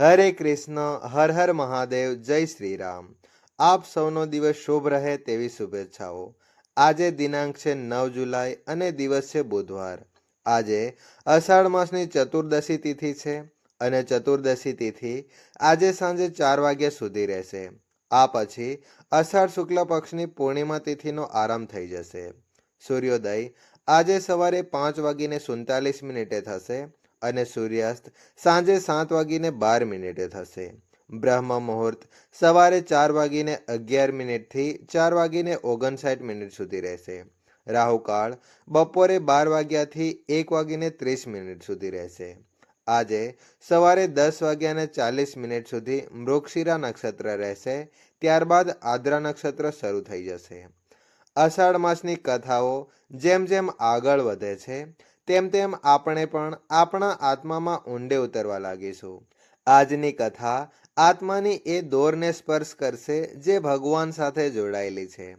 હરે કૃષ્ણ, હર હર મહાદેવ, જય શ્રી રામ આપ સૌનો દિવસ શુભ રહે તેવી શુભેચ્છાઓ. આજે દિનાંક છે નવ જુલાઈ અને દિવસ છે બુધવાર. આજે અષાઢ માસની ચતુર્દશી તિથિ છે અને ચતુર્દશી તિથિ આજે સાંજે ચાર વાગ્યા સુધી રહેશે. આ પછી અષાઢ શુક્લ પક્ષની પૂર્ણિમા તિથિનો આરંભ થઈ જશે. સૂર્યોદય આજે સવારે પાંચ વાગીને સુડતાલીસ મિનિટે થશે. અને સૂર્યાસ્ત સાંજે સાત વાગીને બાર મિનિટે થશે. બ્રહ્મ મુહૂર્ત સવારે ચાર વાગીને અગિયાર મિનિટથી ચાર વાગીને ઓગણસાઠ મિનિટ સુધી રહેશે. રાહુકાળ બપોરે બાર વાગ્યાથી એક વાગીને ત્રીસ મિનિટ સુધી રહેશે. આજે સવારે દસ વાગ્યાને ચાલીસ મિનિટ સુધી મૃક્ષિરા નક્ષત્ર રહેશે, ત્યારબાદ આદ્રા નક્ષત્ર શરૂ થઈ જશે. અષાઢ માસની કથાઓ જેમ જેમ આગળ વધે છે તેમ તેમ આપણે પણ આપણા આત્મામાં ઊંડે ઉતરવા લાગીશું. આજની કથા આત્માની એ દોરને સ્પર્શ કરશે જે ભગવાન સાથે જોડાયેલી છે.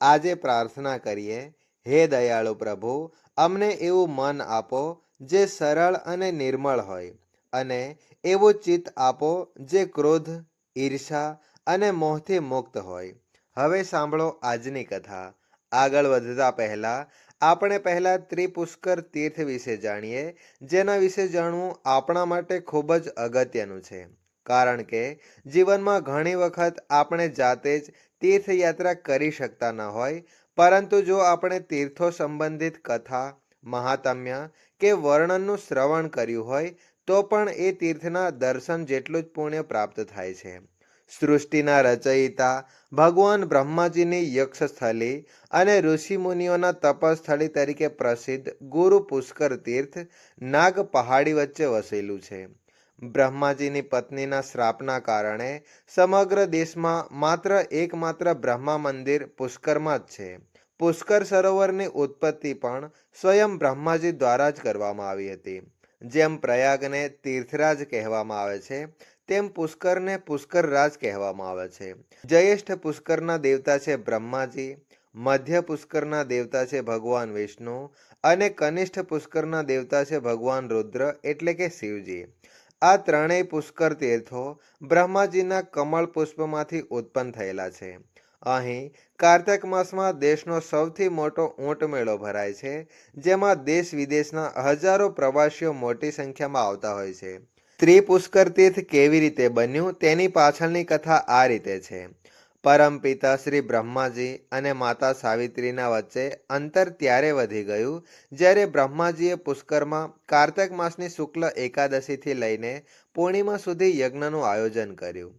આજે પ્રાર્થના કરીએ, હે દયાળુ પ્રભુ, અમને એવું મન આપો જે સરળ અને નિર્મળ હોય, અને એવું ચિત્ત આપો જે ક્રોધ ઈર્ષા અને મોહથી મુક્ત હોય. હવે સાંભળો આજની કથા. આગળ વધતા પહેલા આપણે પહેલાં ત્રિપુષ્કર તીર્થ વિશે જાણીએ, જેના વિશે જાણવું આપણા માટે ખૂબ જ અગત્યનું છે. કારણ કે, જીવનમાં ઘણી વખત આપણે જાતે જ તીર્થયાત્રા કરી શકતા ન હોય, પરંતુ જો આપણે તીર્થો સંબંધિત કથા, મહાત્મ્ય કે વર્ણનનું શ્રવણ કર્યું હોય, તો પણ એ તીર્થના દર્શન જેટલું જ પુણ્ય પ્રાપ્ત થાય છે. સૃષ્ટિના રચયિતા ભગવાન બ્રહ્માજીની યક્ષ સ્થળે અને ઋષિમુનિઓના તપસ્થળી તરીકે પ્રસિદ્ધ ગુરુ પુષ્કર તીર્થ નાગ પહાડી વચ્ચે વસેલું છે. બ્રહ્માજીની પત્નીના શ્રાપના કારણે સમગ્ર દેશમાં માત્ર એકમાત્ર બ્રહ્મા મંદિર પુષ્કરમાં જ છે. પુષ્કર સરોવરની ઉત્પત્તિ પણ સ્વયં બ્રહ્માજી દ્વારા જ કરવામાં આવી હતી. જેમ પ્રયાગને તીર્થરાજ કહેવામાં આવે છે તેમ પુષ્કરને પુષ્કર રાજ કહેવામાં આવે છે. જયેષ્ઠ પુષ્કરના દેવતા છે બ્રહ્માજી, મધ્ય પુષ્કરના દેવતા છે ભગવાન વિષ્ણુ અને કનિષ્ઠ પુષ્કરના દેવતા છે ભગવાન રુદ્ર એટલે કે શિવજી. આ ત્રણેય પુષ્કર તીર્થો બ્રહ્માજીના કમળ પુષ્પમાંથી ઉત્પન્ન થયેલા છે. અહીં કાર્તક માસમાં દેશનો સૌથી મોટો ઊંટ મેળો ભરાય છે, જેમાં દેશ વિદેશના હજારો પ્રવાસીઓ મોટી સંખ્યામાં આવતા હોય છે. ત્રિપુષ્કર તીર્થ કેવી રીતે બન્યું તેની પાછળની કથા આ રીતે છે. પરમ પિતા શ્રી બ્રહ્માજી અને માતા સાવિત્રીના વચ્ચે અંતર ત્યારે વધી ગયું જ્યારે બ્રહ્માજીએ પુષ્કરમાં કાર્તક માસની શુક્લ એકાદશીથી લઈને પૂર્ણિમા સુધી યજ્ઞનું આયોજન કર્યું.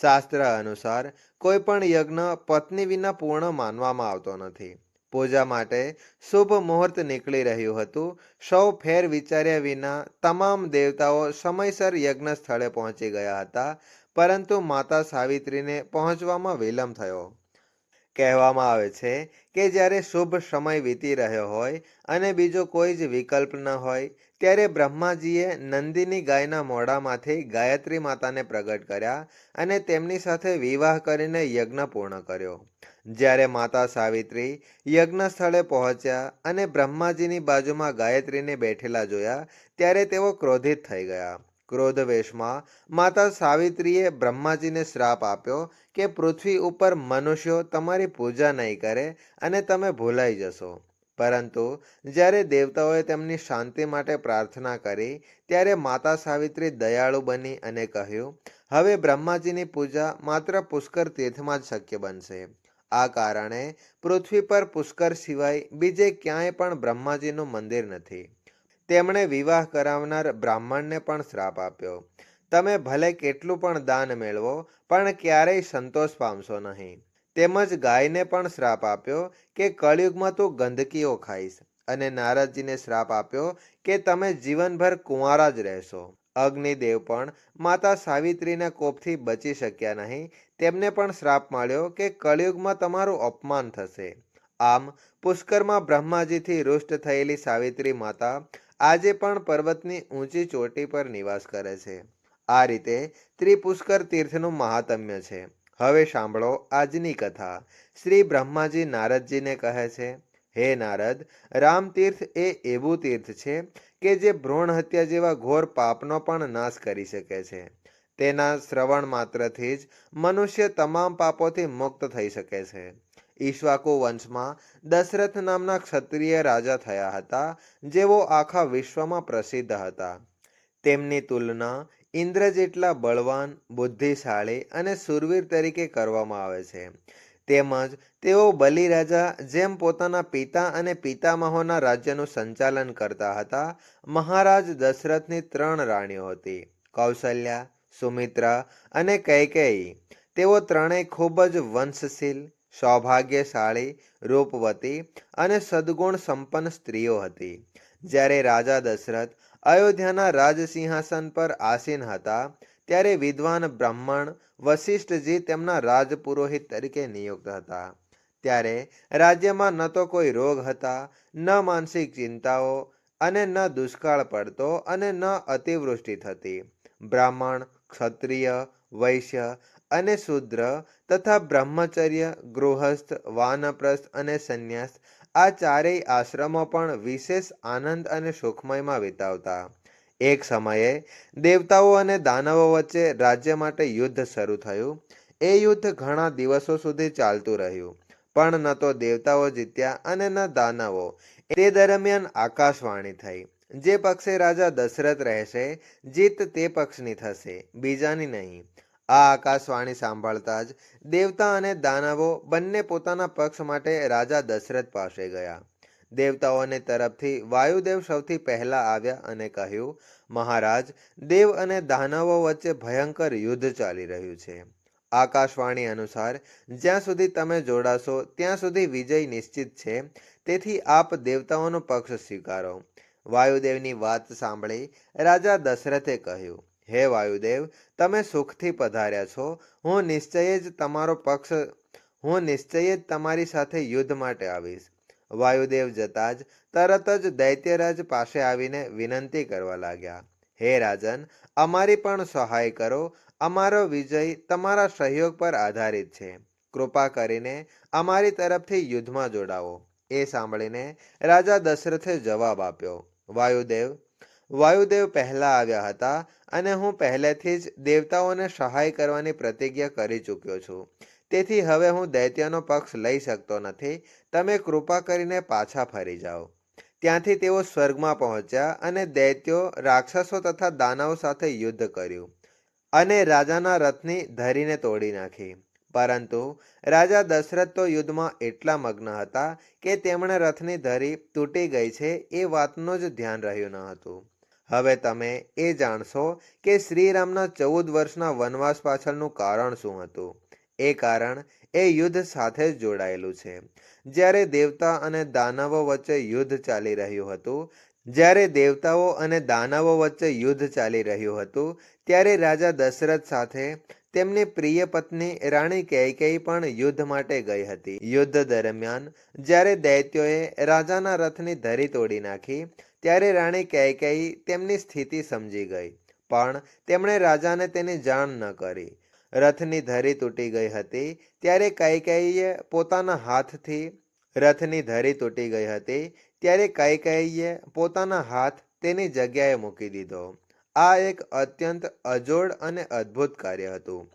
શાસ્ત્ર અનુસાર કોઈ પણ યજ્ઞ પત્ની વિના પૂર્ણ માનવામાં આવતો નથી. પૂજા માટે શુભ મુહૂર્ત નીકળી રહ્યું હતું. સૌ ફેર વિચાર્યા વિના તમામ દેવતાઓ સમયસર યજ્ઞ સ્થળે પહોંચી ગયા હતા, પરંતુ માતા સાવિત્રીને પહોંચવામાં વિલંબ થયો. કહેવામાં આવે છે કે જ્યારે શુભ સમય વીતી રહ્યો હોય અને બીજો કોઈ જ વિકલ્પ ન હોય, ત્યારે બ્રહ્માજીએ નંદીની ગાયના મોઢામાંથી ગાયત્રી માતાને પ્રગટ કર્યા અને તેમની સાથે વિવાહ કરીને યજ્ઞ પૂર્ણ કર્યો. જ્યારે માતા સાવિત્રી યજ્ઞ સ્થળે પહોંચ્યા અને બ્રહ્માજીની બાજુમાં ગાયત્રીને બેઠેલા જોયા, ત્યારે તેઓ ક્રોધિત થઈ ગયા. ક્રોધવેશમાં માતા સાવિત્રીએ બ્રહ્માજીને શ્રાપ આપ્યો કે પૃથ્વી ઉપર મનુષ્યો તમારી પૂજા નહીં કરે અને તમે ભૂલાઈ જશો. પરંતુ જ્યારે દેવતાઓએ તેમની શાંતિ માટે પ્રાર્થના કરી, ત્યારે માતા સાવિત્રી દયાળુ બની અને કહ્યું, હવે બ્રહ્માજીની પૂજા માત્ર પુષ્કર તીર્થમાં જ શક્ય બનશે. આ કારણે પૃથ્વી પર પુષ્કર સિવાય બીજે ક્યાંય પણ બ્રહ્માજીનું મંદિર નથી. તેમણે વિવાહ કરાવનાર બ્રાહ્મણને પણ શ્રાપ આપ્યો. તમે ભલે કેટલું પણ દાન મેળવો, પણ ક્યારેય સંતોષ પામશો નહીં. તેમજ ગાયને પણ શ્રાપ આપ્યો કે કળિયુગમાં તું ગંદકીઓ ખાઈશ. અને નારદજીને શ્રાપ આપ્યો કે તમે જીવનભર કુંવારા જ રહેશો. અગ્નિદેવ પણ માતા સાવિત્રીના કોપથી બચી શક્યા નહીં. તેમને પણ શ્રાપ મળ્યો કે કળિયુગમાં તમારું અપમાન થશે. આમ, પુષ્કરમાં બ્રહ્માજીથી રુષ્ટ થયેલી સાવિત્રી માતા આજે પણ પર્વતની ઊંચી ચોટી પર નિવાસ કરે છે. આ રીતે ત્રિપુષ્કર તીર્થનું મહાત્મ્ય છે. હવે સાંભળો આજની કથા. શ્રી બ્રહ્માજી નારદજીને કહે છે હે નારદ રામતીર્થ એ એવું તીર્થ છે કે જે ભ્રૂણ હત્યા જેવા ઘોર પાપનો પણ નાશ કરી શકે છે. તેના શ્રવણ માત્રથી જ મનુષ્ય તમામ પાપોથી મુક્ત થઈ શકે છે. ઈશ્વાકુ વંશમાં દશરથ નામના ક્ષત્રિય રાજા થયા હતા, જેઓ આખા વિશ્વમાં પ્રસિદ્ધ હતા. તેમની તુલના ઇન્દ્ર જેટલા બળવાન, બુદ્ધિશાળી અને સુરવીર તરીકે કરવામાં આવે છે. તેમજ તેઓ બલિ રાજા જેમ પોતાના પિતા અને પિતામહોના રાજ્યનું સંચાલન કરતા હતા, મહારાજ દશરથની ત્રણ રાણીઓ હતી, કૌશલ્યા, સુમિત્રા અને કૈકેયી. તેઓ ત્રણેય ખૂબ જ વંશશીલ, સૌભાગ્યશાળી, રૂપવતી અને સદગુણ સંપન્ન સ્ત્રીઓ હતી. જ્યારે રાજા દશરથ અયોધ્યાના રાજસિંહાસન પર આસીન હતા, ત્યારે વિદ્વાન બ્રાહ્મણ વશિષ્ઠજી તેમના રાજપુરોહિત તરીકે નિયુક્ત હતા. ત્યારે રાજ્યમાં ન તો કોઈ રોગ હતા, ન માનસિક ચિંતાઓ અને ન દુષ્કાળ પડતો અને ન અતિવૃષ્ટિ થતી. બ્રાહ્મણ, ક્ષત્રિય, વૈશ્ય અને શૂદ્ર તથા બ્રહ્મચર્ય, ગૃહસ્થ, વાનપ્રસ્થ અને સંન્યાસ આ ચારેય આશ્રમો પણ વિશેષ આનંદ અને સુખમયમાં વિતાવતા. એક સમયે દેવતાઓ અને દાનવો વચ્ચે રાજ્ય માટે યુદ્ધ શરૂ થયું. એ યુદ્ધ ઘણા દિવસો સુધી ચાલતું રહ્યું, પણ ન તો દેવતાઓ જીત્યા અને ન દાનવો. તે દરમિયાન આકાશવાણી થઈ. જે પક્ષે રાજા દશરથ રહેશે, જીત તે પક્ષની થશે, બીજાની નહીં. આ આકાશવાણી સાંભળતા જ દેવતા અને દાનવો બંને પોતાના પક્ષ માટે રાજા દશરથ પાસે ગયા. દેવતાઓને તરફથી વાયુદેવ સૌથી પહેલા આવ્યા અને કહ્યું, મહારાજ, દેવ અને દાનવો વચ્ચે ભયંકર યુદ્ધ ચાલી રહ્યું છે. આકાશવાણી અનુસાર, જ્યાં સુધી તમે જોડાશો, ત્યાં સુધી વિજય નિશ્ચિત છે. તેથી આપ દેવતાઓનો પક્ષ સ્વીકારો. વાયુદેવની વાત સાંભળી રાજા દશરથે કહ્યું, હે વાયુદેવ, તમે સુખથી પધાર્યા છો. હું નિશ્ચય જ તમારો પક્ષ, હું નિશ્ચય જ તમારી સાથે યુદ્ધ માટે આવીશ. વાયુદેવ જતા જ તરત જ દૈત્યરાજ પાસે આવીને વિનંતી કરવા લાગ્યા, હે રાજન, અમારી પણ સહાય કરો, અમારો વિજય તમારા સહયોગ પર આધારિત છે. કૃપા કરીને અમારી તરફથી યુદ્ધમાં જોડાવો એ સાંભળીને રાજા દશરથે જવાબ આપ્યો, વાયુદેવ વાયુદેવ પહેલા આવ્યા હતા અને હું પહેલેથી જ દેવતાઓને સહાય કરવાની પ્રતિજ્ઞા કરી ચૂક્યો છું. તેથી હવે હું દૈત્યનો પક્ષ લઈ શકતો નથી. તમે કૃપા કરીને પાછા ફરી જાઓ. ત્યાંથી તેઓ સ્વર્ગમાં પહોંચ્યા અને દૈત્યો રાક્ષસો તથા દાનવો સાથે યુદ્ધ કર્યું અને રાજાના રથની ધરીને તોડી નાખી. પરંતુ રાજા દશરથ તો યુદ્ધમાં એટલા મગ્ન હતા કે તેમણે રથની ધરી તૂટી ગઈ છે એ વાતનું જ ધ્યાન રહ્યું ન હતું. હવે તમે એ જાણશો કે શ્રીરામના ચૌદ વર્ષના વનવાસ પાછળનું કારણ શું હતું? એ કારણ એ યુદ્ધ સાથે જ જોડાયેલું છે. જ્યારે દેવતા અને દાનવો વચ્ચે યુદ્ધ ચાલી રહ્યું હતું, જ્યારે દેવતાઓ અને દાનવો વચ્ચે યુદ્ધ ચાલી રહ્યું હતું, ત્યારે રાજા દશરથ સાથે તેમની પ્રિય પત્ની રાણી કૈકેયી પણ યુદ્ધ માટે ગઈ હતી. યુદ્ધ દરમિયાન, જ્યારે દૈત્યોએ રાજાના રથની ધરી તોડી નાખી, ત્યારે રાણી કૈકેયી તેમની સ્થિતિ સમજી ગઈ. પણ તેમણે રાજાને તેની જાણ ન કરી. રથની ધરી તૂટી ગઈ હતી. ત્યારે કૈકેયીએ પોતાના હાથથી રથની ધરી તૂટી ગઈ હતી. ત્યારે કૈકેયીએ પોતાના હાથ તેની જગ્યાએ મૂકી દીધો. આ એક અત્યંત અજોડ અને અદ્ભુત કાર્ય હતું.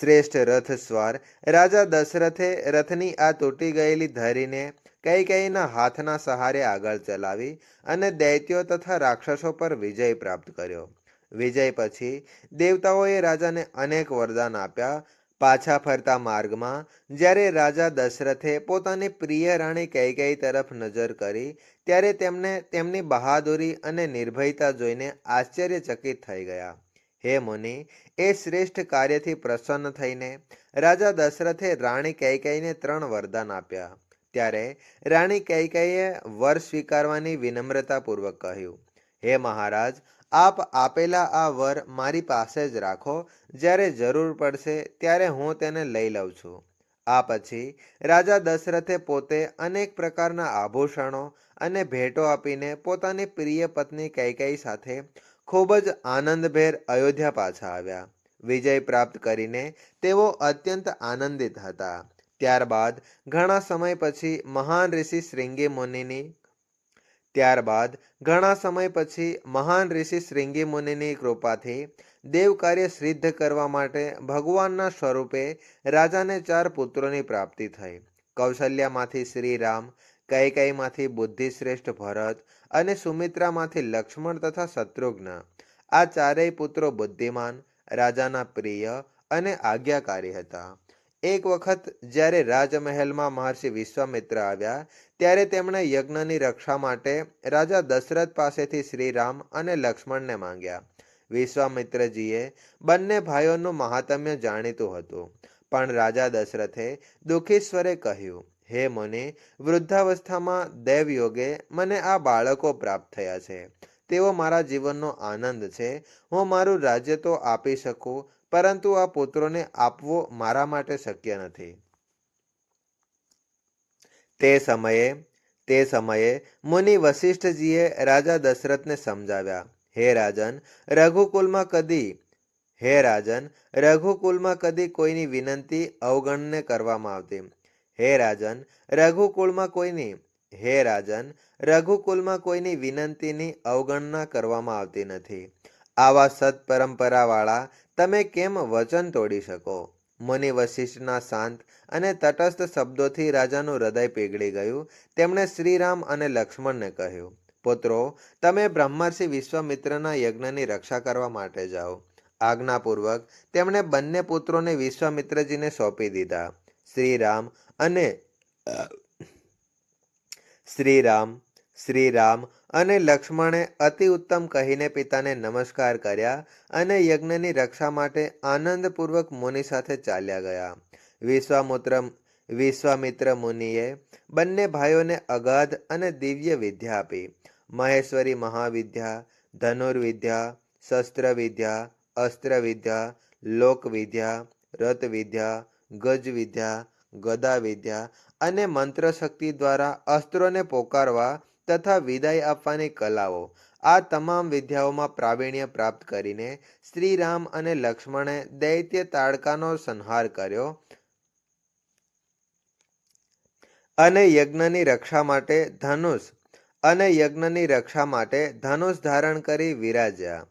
શ્રેષ્ઠ રથ સ્વાર રાજા દશરથે રથની આ તૂટી ગયેલી ધરીને કઈ કઈના હાથના સહારે આગળ ચલાવી અને દૈત્યો તથા રાક્ષસો પર વિજય પ્રાપ્ત કર્યો. વિજય પછી દેવતાઓએ રાજાને અનેક વરદાન આપ્યા. પાછા ફરતા માર્ગમાં જ્યારે રાજા દશરથે પોતાની પ્રિય રાણી કૈકેયી તરફ નજર કરી, ત્યારે તેમને તેમની બહાદુરી અને નિર્ભયતા જોઈને આશ્ચર્યચકિત થઈ ગયા. હે મુનિ, એ શ્રેષ્ઠ કાર્યથી પ્રસન્ન થઈને રાજા દશરથે રાણી કૈકેયીને ત્રણ વરદાન આપ્યા. ત્યારે રાણી કૈકેયીએ વર સ્વીકારવાની વિનમ્રતાપૂર્વક કહ્યું, હે મહારાજ આપ આપેલા આ વર મારી પાસે જ રાખો. જ્યારે જરૂર પડશે ત્યારે હું તેને લઈ લઉં છું. આ પછી રાજા દશરથે પોતે અનેક પ્રકારના આભૂષણો અને ભેટો આપીને પોતાની પ્રિય પત્ની કૈકેયી સાથે ખૂબ જ આનંદભેર અયોધ્યા પાછા આવ્યા. વિજય પ્રાપ્ત કરીને તેઓ અત્યંત આનંદિત હતા. ત્યારબાદ ઘણા સમય પછી મહાન ઋષિ શ્રીંગી મુનિની ત્યારબાદ ઘણા સમય પછી મહાન ઋષિ શ્રીંગી મુનિની કૃપાથી દેવ કાર્ય સિદ્ધ કરવા માટે ભગવાનના સ્વરૂપે રાજાને ચાર પુત્રોની પ્રાપ્તિ થઈ. કૌશલ્યામાંથી શ્રીરામ કૈકૈમાંથી બુદ્ધિશ્રેષ્ઠ ભરત અને સુમિત્રામાંથી લક્ષ્મણ તથા શત્રુઘ્ન. આ ચારેય પુત્રો બુદ્ધિમાન, રાજાના પ્રિય અને આજ્ઞાકારી હતા. એક વખત જ્યારે રાજમહેલમાં મહર્ષિ વિશ્વામિત્ર આવ્યા, ત્યારે તેમણે યજ્ઞની રક્ષા માટે રાજા દશરથ પાસેથી શ્રીરામ અને લક્ષ્મણને માંગ્યા. વિશ્વામિત્રજીએ બંને ભાઈઓનું મહાત્મ્ય જાણીતું હતું. પણ રાજા દશરથે દુઃખી સ્વરે કહ્યું, હે મુનિ, વૃદ્ધાવસ્થામાં દૈવયોગે મને આ બાળકો પ્રાપ્ત થયા છે. તેઓ મારા જીવનનો આનંદ છે. હું મારું રાજ્ય તો આપી શકું પરંતુ આ પુત્રોને આપવો મારા માટે શક્ય નથી. તે સમયે તે સમયે મુનિ વશિષ્ઠજીએ રાજા દશરથને સમજાવ્યા, હે રાજન, રઘુકુલમાં કદી, હે રાજન, રઘુકુલમાં કદી કોઈની વિનંતી અવગણને કરવામાં આવતી. હે રાજન, રઘુકુલમાં કોઈની, હે રાજન, રઘુકુલમાં કોઈની વિનંતીની અવગણના કરવામાં આવતી નથી. આવા સત પરંપરાવાળા તમે કેમ વચન તોડી શકો? મુનિ વશિષ્ઠના શાંત અને તટસ્થ શબ્દોથી રાજાનું હૃદય પીગળી ગયું. તેમણે શ્રીરામ અને લક્ષ્મણને કહ્યું, પુત્રો, તમે બ્રહ્મર્ષિ વિશ્વામિત્રના યજ્ઞની રક્ષા કરવા માટે જાઓ. આજ્ઞાપૂર્વક તેમણે બંને પુત્રોને વિશ્વામિત્રજીને સોંપી દીધા. શ્રીરામ અને શ્રીરામ શ્રીરામ અને લક્ષ્મણે અતિ ઉત્તમ કહીને પિતાને નમસ્કાર કર્યા અને યજ્ઞની રક્ષા માટે આનંદપૂર્વક મુનિ સાથે ચાલ્યા ગયા. વિશ્વામુત્ર, વિશ્વામિત્ર મુનિએ બંને ભાઈઓને અગાધ અને દિવ્ય વિદ્યા આપી. મહેશ્વરી મહાવિદ્યા, ધનુર્વિદ્યા શસ્ત્ર વિદ્યા અસ્ત્ર વિદ્યા ગજવિદ્યા, ગદાવિદ્યા અને મંત્ર શક્તિ દ્વારા અસ્ત્રોને પોકારવા તથા વિદાય આપવાની કલાઓ. આ તમામ વિદ્યાઓમાં પ્રાવીણ્ય પ્રાપ્ત કરીને શ્રીરામ અને લક્ષ્મણે દૈત્ય તાડકાનો સંહાર કર્યો અને યજ્ઞની રક્ષા માટે ધનુષ અને યજ્ઞની રક્ષા માટે ધનુષ ધારણ કરી વિરાજ્યા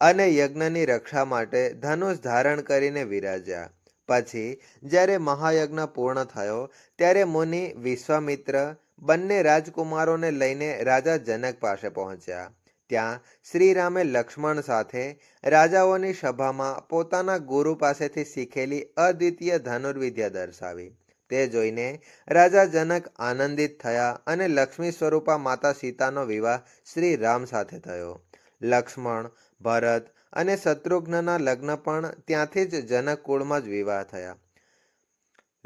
અને યજ્ઞની રક્ષા માટે ધનુષ ધારણ કરીને વિરાજ્યા. પછી જ્યારે મહાયજ્ઞ પૂર્ણ થયો ત્યારે મુનિ વિશ્વામિત્ર બંને રાજકુમારોને લઈને રાજા જનક પાસે પહોંચ્યા. ત્યાં શ્રીરામે લક્ષ્મણ સાથે રાજાઓની સભામાં પોતાના ગુરુ પાસેથી શીખેલી અદ્વિતીય ધનુર્વિદ્યા દર્શાવી. તે જોઈને રાજા જનક આનંદિત થયા અને લક્ષ્મી સ્વરૂપા માતા સીતાનો વિવાહ શ્રી રામ સાથે થયો. લક્ષ્મણ, ભરત અને શત્રુઘ્નના લગ્ન પણ ત્યાંથી જ જનક કુળમાં જ વિવાહ થયા.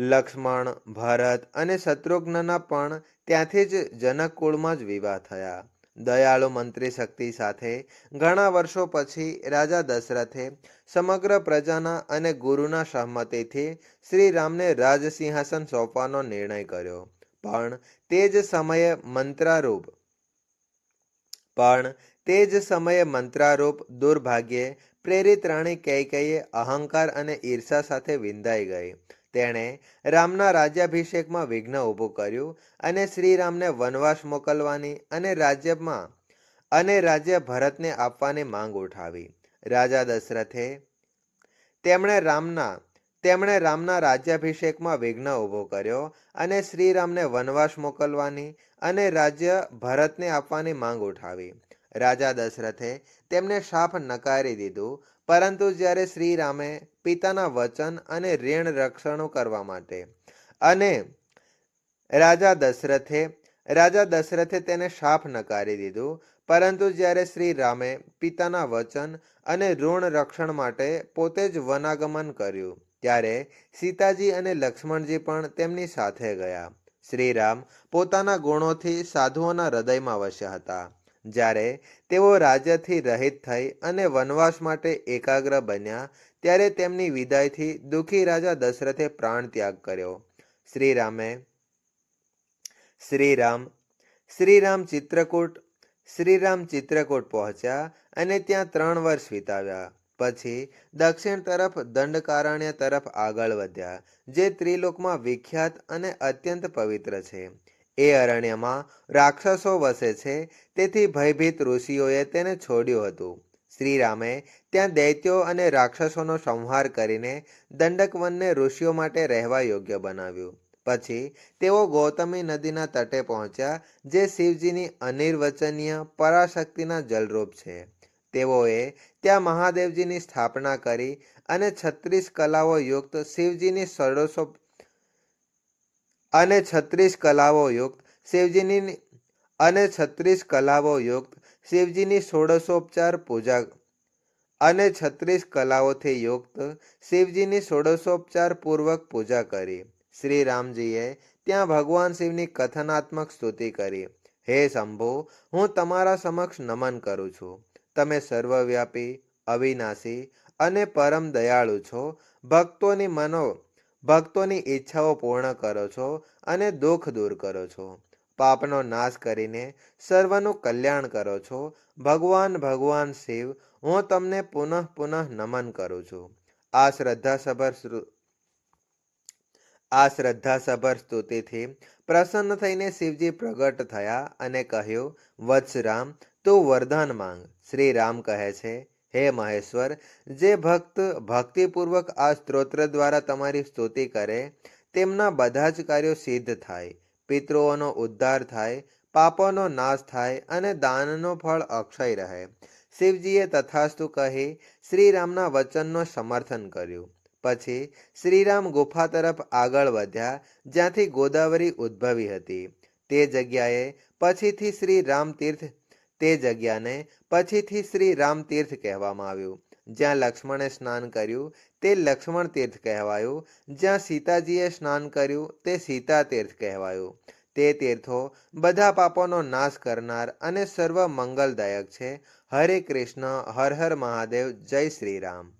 લક્ષ્મણ, ભરત અને શત્રુઘ્નના પણ ત્યાંથી જ જનક કુળમાં જ વિવાહ થયા. દયાળુ મંત્રી શક્તિ સાથે ઘણા વર્ષો પછી રાજા દશરથે સમગ્ર પ્રજાના અને ગુરુના સહમતિથી શ્રી રામને રાજસિંહાસન સોંપવાનો નિર્ણય કર્યો. પણ તે જ સમયે મંત્રારૂપ, પણ તે જ સમયે મંત્રારૂપ દુર્ભાગ્યે પ્રેરિત રાણી કૈકૈયે અહંકાર અને ઈર્ષા સાથે વિંધાઈ ગઈ. તેણે રામના રાજ્યાભિષેકમાં વિઘ્ન ઊભું કર્યું અને શ્રીરામને વનવાસ મોકલવાની અને રાજ્યમાં અને રાજ્ય ભરતને આપવાની માંગ ઉઠાવી. રાજા દશરથે તેમણે રામના તેમણે રામના રાજ્યાભિષેકમાં વિઘ્ન ઊભો કર્યો અને શ્રીરામને વનવાસ મોકલવાની અને રાજ્ય ભરતને આપવાની માંગ ઉઠાવી. રાજા દશરથે તેમને શાપ નકારી દીધું પરંતુ જ્યારે શ્રીરામે પિતાના વચન અને ઋણ રક્ષણો કરવા માટે અને રાજા દશરથે રાજા દશરથે તેને શાપ નકારી દીધું, પરંતુ જ્યારે શ્રી રામે પિતાના વચન અને ઋણ રક્ષણ માટે પોતે જ વનાગમન કર્યું, ત્યારે સીતાજી અને લક્ષ્મણજી પણ તેમની સાથે ગયા. શ્રીરામ પોતાના ગુણોથી સાધુઓના હૃદયમાં વસ્યા હતા. જ્યારે તેઓ રાજ્યથી રહિત થઈ અને વનવાસ માટે એકાગ્ર બન્યા, ત્યારે તેમની વિદાયથી દુઃખી રાજા દશરથે પ્રાણ ત્યાગ કર્યો. શ્રીરામે શ્રીરામ શ્રીરામ ચિત્રકૂટ શ્રીરામ ચિત્રકૂટ પહોંચ્યા અને ત્યાં ત્રણ વર્ષ વિતાવ્યા. પછી દક્ષિણ તરફ દંડકારણ્ય તરફ આગળ વધ્યા, જે ત્રિલોકમાં વિખ્યાત અને અત્યંત પવિત્ર છે. એ અરણ્યમાં રાક્ષસો વસે છે, તેથી ભયભીત ઋષિઓએ તેને છોડ્યું હતું. શ્રીરામે ત્યાં દૈત્યો અને રાક્ષસોનો સંહાર કરીને દંડકવનને ઋષિઓ માટે રહેવા યોગ્ય બનાવ્યું. પછી તેઓ ગૌતમી નદીના તટે પહોંચ્યા, જે શિવજીની અનિર્વચનીય પરાશક્તિના જલરૂપ છે. તેઓએ ત્યાં મહાદેવજીની સ્થાપના કરી અને છત્રીસ કલાઓ યુક્ત શિવજીની ષોડશો અને છત્રીસ કલાઓ યુક્ત. શિવજીની અને છત્રીસ કલાઓ યુક્ત. શિવજીની ષોડશોપચાર પૂજા અને છત્રીસ કલાઓથી યુક્ત. શિવજીની ષોડશોપચાર પૂર્વક પૂજા કરી. શ્રી રામજીએ ત્યાં ભગવાન શિવની કથનાત્મક સ્તુતિ કરી. હે શંભુ, હું તમારા સમક્ષ નમન કરું છું. તમે સર્વવ્યાપી, અવિનાશી અને પરમ દયાળુ છો. ભક્તોની મનો ભક્તોની ઈચ્છાઓ પૂર્ણ કરો છો અને દુઃખ દૂર કરો છો. પાપનો નાશ કરીને સર્વનું કલ્યાણ કરો છો. ભગવાન ભગવાન શિવ, હું તમને પુનઃ પુનઃ નમન કરું છું. આ શ્રદ્ધાસભર આ શ્રદ્ધાસભર સ્તુતિથી પ્રસન્ન થઈને શિવજી પ્રગટ થયા અને કહ્યું, વત્સરામ, તું વરદાન માંગ. શ્રી રામ કહે છે હે મહેશ્વર, જે ભક્ત ભક્તિપૂર્વક આ સ્તોત્ર દ્વારા તમારી સ્તુતિ કરે, તેમના બધા જ કાર્યો સિદ્ધ થાય. પિતૃઓનો ઉદ્ધાર થાય, પાપોનો નાશ થાય અને દાનનો ફળ અક્ષય રહે. શિવજીએ તથાસ્તુ કહી શ્રીરામના વચનનો સમર્થન કર્યું. પછી શ્રીરામ ગુફા તરફ આગળ વધ્યા, જ્યાંથી ગોદાવરી ઉદ્ભવી હતી. તે જગ્યાએ પછીથી શ્રી રામ તીર્થ તે જગ્યાને પછીથી શ્રી રામ તીર્થ કહેવામાં આવ્યું. જ્યાં લક્ષ્મણે સ્નાન કર્યું, તે લક્ષ્મણ તીર્થ કહેવાયું. જ્યાં સીતાજીએ સ્નાન કર્યું, તે સીતા તીર્થ કહેવાયું. તે તીર્થો બધા પાપોનો નાશ કરનાર અને સર્વ મંગલદાયક છે. હરે કૃષ્ણ, હર હર મહાદેવ, જય શ્રી રામ.